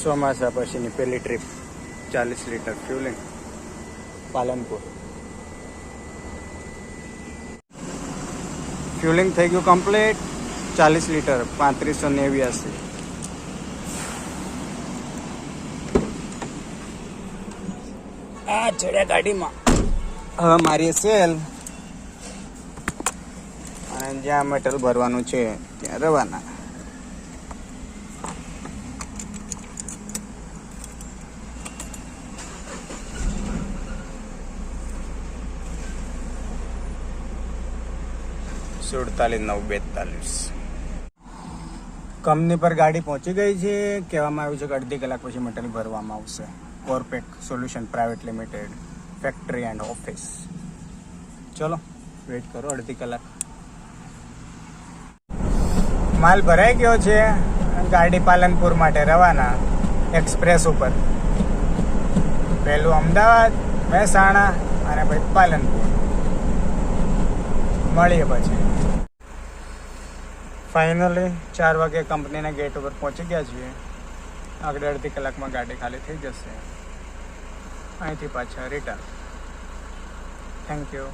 ચોમાસા પછીની પહેલી ટ્રીપ ચાલીસ લીટર ફ્યુલિંગ પાલનપુર. ફ્યુલિંગ થઈ ગયું કમ્પ્લીટ ચાલીસ લીટર પાંત્રીસો નેવ્યાસી. આ ચડ્યા ગાડીમાં. હવે મારી સેલ અને જ્યાં મેટલ ભરવાનું છે ત્યાં રવાના. સુડતાલીસ, નવ, બેતાલીસ. કંપની પર ગાડી પહોંચી ગઈ છે. કહેવામાં આવ્યું છે કે અડધી કલાક પછી મટીરિયલ ભરવામાં આવશે. Corpac solution private limited, factory and office. ચલો, વેઇટ કરો અડધી કલાક. માલ ભરાઈ ગયો છે. ગાડી પાલનપુર માટે રવાના, એક્સપ્રેસ ઉપર. પહેલું અમદાવાદ, મહેસાણા અને પછી પાલનપુર. મળીએ પછી. ફાઇનલી ચાર વાગે કંપનીના ગેટ ઉપર પહોંચી ગયા છીએ. આગળ અડધી કલાકમાં ગાડી ખાલી થઈ જશે. અહીંથી પાછા રિટર્ન થેન્ક યુ